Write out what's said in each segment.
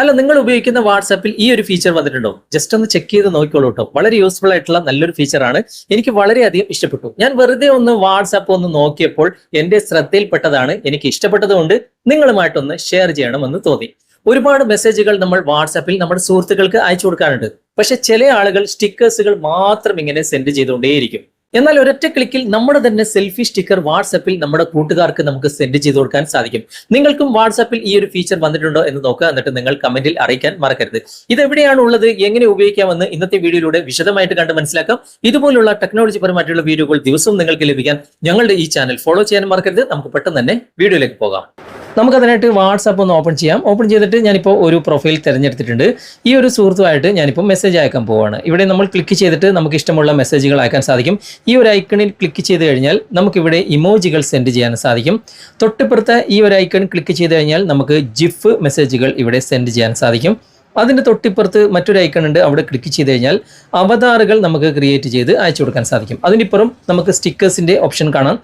അല്ല നിങ്ങൾ ഉപയോഗിക്കുന്ന വാട്സാപ്പിൽ ഈ ഒരു ഫീച്ചർ വന്നിട്ടുണ്ടോ? ജസ്റ്റ് ഒന്ന് ചെക്ക് ചെയ്ത് നോക്കിക്കോളൂ കേട്ടോ വളരെ യൂസ്ഫുൾ ആയിട്ടുള്ള നല്ലൊരു ഫീച്ചർ ആണ്. എനിക്ക് വളരെയധികം ഇഷ്ടപ്പെട്ടു. ഞാൻ വെറുതെ ഒന്ന് വാട്സാപ്പ് ഒന്ന് നോക്കിയപ്പോൾ എന്റെ ശ്രദ്ധയിൽപ്പെട്ടതാണ് എനിക്ക് ഇഷ്ടപ്പെട്ടതുകൊണ്ട് നിങ്ങളുമായിട്ടൊന്ന് ഷെയർ ചെയ്യണമെന്ന് തോന്നി. ഒരുപാട് മെസ്സേജുകൾ നമ്മൾ വാട്സാപ്പിൽ നമ്മുടെ സുഹൃത്തുക്കൾക്ക് അയച്ചു കൊടുക്കാറുണ്ട്. പക്ഷെ ചില ആളുകൾ സ്റ്റിക്കേഴ്സുകൾ മാത്രം ഇങ്ങനെ സെൻഡ് ചെയ്തുകൊണ്ടേയിരിക്കും. എന്നാൽ ഒരൊറ്റ ക്ലിക്കിൽ നമ്മുടെ തന്നെ സെൽഫി സ്റ്റിക്കർ വാട്സാപ്പിൽ നമ്മുടെ കൂട്ടുകാർക്ക് നമുക്ക് സെൻഡ് ചെയ്ത് കൊടുക്കാൻ സാധിക്കും. നിങ്ങൾക്കും വാട്സാപ്പിൽ ഈ ഒരു ഫീച്ചർ വന്നിട്ടുണ്ടോ എന്ന് നോക്കുക. എന്നിട്ട് നിങ്ങൾ കമന്റിൽ അറിയിക്കാൻ മറക്കരുത്. ഇത് എവിടെയാണ് ഉള്ളത്? എങ്ങനെ ഉപയോഗിക്കാമെന്ന് ഇന്നത്തെ വീഡിയോയിലൂടെ വിശദമായിട്ട് കണ്ട് മനസ്സിലാക്കാം. ഇതുപോലുള്ള ടെക്നോളജി പരമായിട്ടുള്ള വീഡിയോകൾ ദിവസവും നിങ്ങൾക്ക് ലഭിക്കാൻ ഞങ്ങളുടെ ഈ ചാനൽ ഫോളോ ചെയ്യാൻ മറക്കരുത്. നമുക്ക് പെട്ടെന്ന് തന്നെ വീഡിയോയിലേക്ക് പോകാം. നമുക്കതിനായിട്ട് വാട്സാപ്പ് ഒന്ന് ഓപ്പൺ ചെയ്യാം. ഓപ്പൺ ചെയ്തിട്ട് ഞാനിപ്പോൾ ഒരു പ്രൊഫൈൽ തിരഞ്ഞെടുത്തിട്ടുണ്ട്. ഈ ഒരു സുഹൃത്തുമായിട്ട് ഞാനിപ്പോൾ മെസ്സേജ് അയക്കാൻ പോവുകയാണ് ഇവിടെ നമ്മൾ ക്ലിക്ക് ചെയ്തിട്ട് നമുക്ക് ഇഷ്ടമുള്ള മെസ്സേജുകൾ അയക്കാൻ സാധിക്കും. ഈ ഒരു ഐക്കണിൽ ക്ലിക്ക് ചെയ്ത് കഴിഞ്ഞാൽ നമുക്കിവിടെ ഇമോജികൾ സെൻഡ് ചെയ്യാൻ സാധിക്കും. തൊട്ടിപ്പുറത്തെ ഈ ഒരു ഐക്കൺ ക്ലിക്ക് ചെയ്ത് കഴിഞ്ഞാൽ നമുക്ക് ജിഫ് മെസ്സേജുകൾ ഇവിടെ സെൻഡ് ചെയ്യാൻ സാധിക്കും. അതിന്റെ തൊട്ടിപ്പുറത്ത് മറ്റൊരു ഐക്കൺ ഉണ്ട്. അവിടെ ക്ലിക്ക് ചെയ്ത് കഴിഞ്ഞാൽ അവതാറുകൾ നമുക്ക് ക്രിയേറ്റ് ചെയ്ത് അയച്ചു കൊടുക്കാൻ സാധിക്കും. അതിനിപ്പുറം നമുക്ക് സ്റ്റിക്കേഴ്സിന്റെ ഓപ്ഷൻ കാണാം.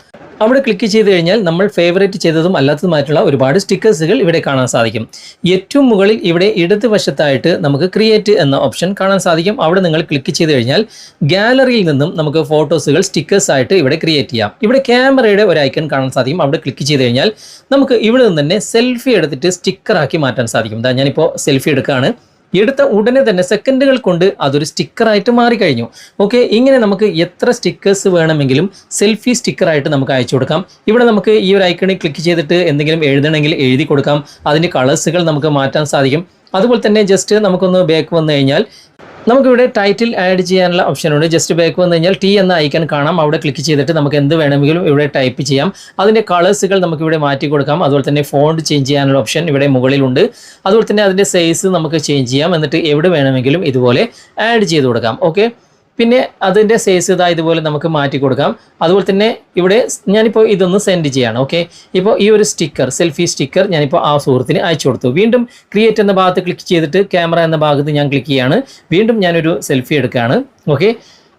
അവിടെ ക്ലിക്ക് ചെയ്ത് കഴിഞ്ഞാൽ നമ്മൾ ഫേവറേറ്റ് ചെയ്തതും അല്ലാത്തതുമായിട്ടുള്ള ഒരുപാട് സ്റ്റിക്കേഴ്സുകൾ ഇവിടെ കാണാൻ സാധിക്കും. ഏറ്റവും മുകളിൽ ഇവിടെ ഇടതുവശത്തായിട്ട് നമുക്ക് ക്രിയേറ്റ് എന്ന ഓപ്ഷൻ കാണാൻ സാധിക്കും. അവിടെ നിങ്ങൾ ക്ലിക്ക് ചെയ്ത് കഴിഞ്ഞാൽ ഗാലറിയിൽ നിന്നും നമുക്ക് ഫോട്ടോസുകൾ സ്റ്റിക്കേഴ്സ് ആയിട്ട് ഇവിടെ ക്രിയേറ്റ് ചെയ്യാം. ഇവിടെ ക്യാമറയുടെ ഒരു ഐക്കൺ കാണാൻ സാധിക്കും. അവിടെ ക്ലിക്ക് ചെയ്ത് കഴിഞ്ഞാൽ നമുക്ക് ഇവിടെ നിന്ന് തന്നെ സെൽഫി എടുത്തിട്ട് സ്റ്റിക്കറാക്കി മാറ്റാൻ സാധിക്കും. ഞാനിപ്പോൾ സെൽഫി എടുക്കുകയാണ് എടുത്ത ഉടനെ തന്നെ സെക്കൻഡുകൾ കൊണ്ട് അതൊരു സ്റ്റിക്കറായിട്ട് മാറിക്കഴിഞ്ഞു ഓക്കെ ഇങ്ങനെ നമുക്ക് എത്ര സ്റ്റിക്കേഴ്സ് വേണമെങ്കിലും സെൽഫി സ്റ്റിക്കറായിട്ട് നമുക്ക് അയച്ചു കൊടുക്കാം. ഇവിടെ നമുക്ക് ഈ ഒരു ഐക്കണിൽ ക്ലിക്ക് ചെയ്തിട്ട് എന്തെങ്കിലും എഴുതണമെങ്കിൽ എഴുതി കൊടുക്കാം. അതിന്റെ കളേഴ്സുകൾ നമുക്ക് മാറ്റാൻ സാധിക്കും. അതുപോലെ തന്നെ ജസ്റ്റ് നമുക്കൊന്ന് ബാക്ക് വന്നു കഴിഞ്ഞാൽ നമുക്കിവിടെ ടൈറ്റിൽ ആഡ് ചെയ്യാനുള്ള ഓപ്ഷൻ ഉണ്ട്. ജസ്റ്റ് ബാക്ക് വന്നു കഴിഞ്ഞാൽ ടി എന്ന ഐക്കൺ കാണാം. അവിടെ ക്ലിക്ക് ചെയ്തിട്ട് നമുക്ക് എന്ത് വേണമെങ്കിലും ഇവിടെ ടൈപ്പ് ചെയ്യാം. അതിന്റെ കളേഴ്സുകൾ നമുക്ക് ഇവിടെ മാറ്റി കൊടുക്കാം. അതുപോലെ തന്നെ ഫോണ്ട് ചേഞ്ച് ചെയ്യാനുള്ള ഓപ്ഷൻ ഇവിടെ മുകളിലുണ്ട്. അതുപോലെ തന്നെ അതിന്റെ സൈസ് നമുക്ക് ചേഞ്ച് ചെയ്യാം. എന്നിട്ട് എവിടെ വേണമെങ്കിലും ഇതുപോലെ ആഡ് ചെയ്ത് കൊടുക്കാം. ഓക്കെ പിന്നെ അതിന്റെ സൈസ് ഇതാ ഇതുപോലെ നമുക്ക് മാറ്റി കൊടുക്കാം. അതുപോലെ തന്നെ ഇവിടെ ഞാനിപ്പോൾ ഇതൊന്ന് സെൻഡ് ചെയ്യാണ് ഓക്കെ ഇപ്പോൾ ഈ ഒരു സ്റ്റിക്കർ സെൽഫി സ്റ്റിക്കർ ഞാനിപ്പോൾ ആ സുഹൃത്തിന് അയച്ചു കൊടുത്തു. വീണ്ടും ക്രിയേറ്റ് എന്ന ഭാഗത്ത് ക്ലിക്ക് ചെയ്തിട്ട് ക്യാമറ എന്ന ഭാഗത്ത് ഞാൻ ക്ലിക്ക് ചെയ്യാണ്. വീണ്ടും ഞാനൊരു സെൽഫി എടുക്കുകയാണ് ഓക്കെ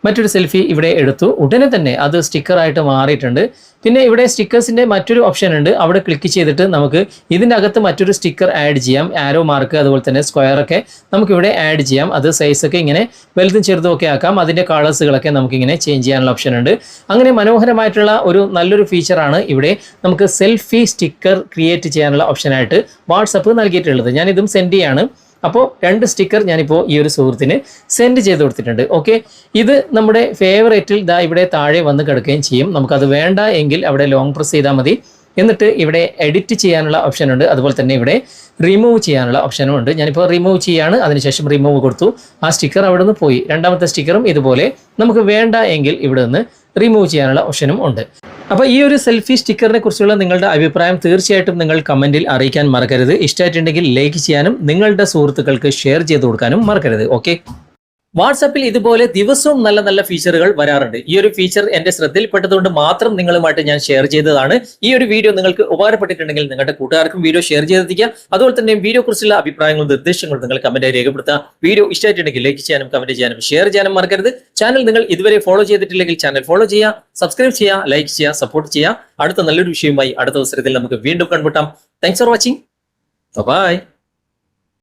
മറ്റൊരു സെൽഫി ഇവിടെ എടുത്തു. ഉടനെ തന്നെ അത് സ്റ്റിക്കറായിട്ട് മാറിയിട്ടുണ്ട്. പിന്നെ ഇവിടെ സ്റ്റിക്കേഴ്സിന്റെ മറ്റൊരു ഓപ്ഷൻ ഉണ്ട്. അവിടെ ക്ലിക്ക് ചെയ്തിട്ട് നമുക്ക് ഇതിന്റെ അകത്ത് മറ്റൊരു സ്റ്റിക്കർ ആഡ് ചെയ്യാം. ആരോ മാർക്ക് അതുപോലെ തന്നെ സ്ക്വയറൊക്കെ നമുക്കിവിടെ ആഡ് ചെയ്യാം. അത് സൈസൊക്കെ ഇങ്ങനെ വലുതും ചെറുതും ഒക്കെ ആക്കാം. അതിന്റെ കളേഴ്സുകളൊക്കെ നമുക്കിങ്ങനെ ചേഞ്ച് ചെയ്യാനുള്ള ഓപ്ഷൻ ഉണ്ട്. അങ്ങനെ മനോഹരമായിട്ടുള്ള ഒരു നല്ലൊരു ഫീച്ചറാണ് ഇവിടെ നമുക്ക് സെൽഫി സ്റ്റിക്കർ ക്രിയേറ്റ് ചെയ്യാനുള്ള ഓപ്ഷനായിട്ട് വാട്സപ്പ് നൽകിയിട്ടുള്ളത്. ഞാനിതും സെൻഡ് ചെയ്യാണ്. അപ്പോൾ രണ്ട് സ്റ്റിക്കർ ഞാനിപ്പോൾ ഈ ഒരു സുഹൃത്തിന് സെൻഡ് ചെയ്ത് കൊടുത്തിട്ടുണ്ട്. ഓക്കെ ഇത് നമ്മുടെ ഫേവറേറ്റിൽ ദാ ഇവിടെ താഴെ വന്ന് കിടക്കുകയും ചെയ്യും. നമുക്കത് വേണ്ട എങ്കിൽ അവിടെ ലോങ് പ്രസ് ചെയ്താൽ മതി. എന്നിട്ട് ഇവിടെ എഡിറ്റ് ചെയ്യാനുള്ള ഓപ്ഷൻ ഉണ്ട്. അതുപോലെ തന്നെ ഇവിടെ റിമൂവ് ചെയ്യാനുള്ള ഓപ്ഷനും ഉണ്ട്. ഞാനിപ്പോൾ റിമൂവ് ചെയ്യാണ്. അതിനുശേഷം റിമൂവ് കൊടുത്തു. ആ സ്റ്റിക്കർ അവിടെ പോയി. രണ്ടാമത്തെ സ്റ്റിക്കറും ഇതുപോലെ നമുക്ക് വേണ്ട എങ്കിൽ ഇവിടെ റിമൂവ് ചെയ്യാനുള്ള ഓപ്ഷനും ഉണ്ട്. അപ്പോൾ ഈ ഒരു സെൽഫി സ്റ്റിക്കറിനെ കുറിച്ചുള്ള നിങ്ങളുടെ അഭിപ്രായം തീർച്ചയായിട്ടും നിങ്ങൾ കമന്റിൽ അറിയിക്കാൻ മറക്കരുത്. ഇഷ്ടമായിട്ടുണ്ടെങ്കിൽ ലൈക്ക് ചെയ്യാനും നിങ്ങളുടെ സുഹൃത്തുക്കൾക്ക് ഷെയർ ചെയ്ത് കൊടുക്കാനും മറക്കരുത്. ഓക്കെ വാട്സാപ്പിൽ ഇതുപോലെ ദിവസവും നല്ല നല്ല ഫീച്ചറുകൾ വരാറുണ്ട്. ഈ ഒരു ഫീച്ചർ എന്റെ ശ്രദ്ധയിൽപ്പെട്ടതുകൊണ്ട് മാത്രം നിങ്ങളുമായിട്ട് ഞാൻ ഷെയർ ചെയ്തതാണ്. ഈ ഒരു വീഡിയോ നിങ്ങൾക്ക് ഉപകാരപ്പെട്ടിട്ടുണ്ടെങ്കിൽ നിങ്ങളുടെ കൂട്ടുകാർക്കും വീഡിയോ ഷെയർ ചെയ്തെത്തിക്കുക അതുപോലെ തന്നെ വീഡിയോ കുറിച്ചുള്ള അഭിപ്രായങ്ങളും നിർദ്ദേശങ്ങളും നിങ്ങൾ കമന്റായി രേഖപ്പെടുത്തുക വീഡിയോ ഇഷ്ടമായിട്ടുണ്ടെങ്കിൽ ലൈക്ക് ചെയ്യാനും കമന്റ് ചെയ്യാനും ഷെയർ ചെയ്യാനും മറക്കരുത്. ചാനൽ നിങ്ങൾ ഇതുവരെ ഫോളോ ചെയ്തിട്ടില്ലെങ്കിൽ ചാനൽ ഫോളോ ചെയ്യുക സബ്സ്ക്രൈബ് ചെയ്യുക ലൈക്ക് ചെയ്യുക സപ്പോർട്ട് ചെയ്യുക. അടുത്ത നല്ലൊരു വിഷയവുമായി അടുത്ത അവസരത്തിൽ നമുക്ക് വീണ്ടും കണ്ടുമുട്ടാം. Thanks for watching bye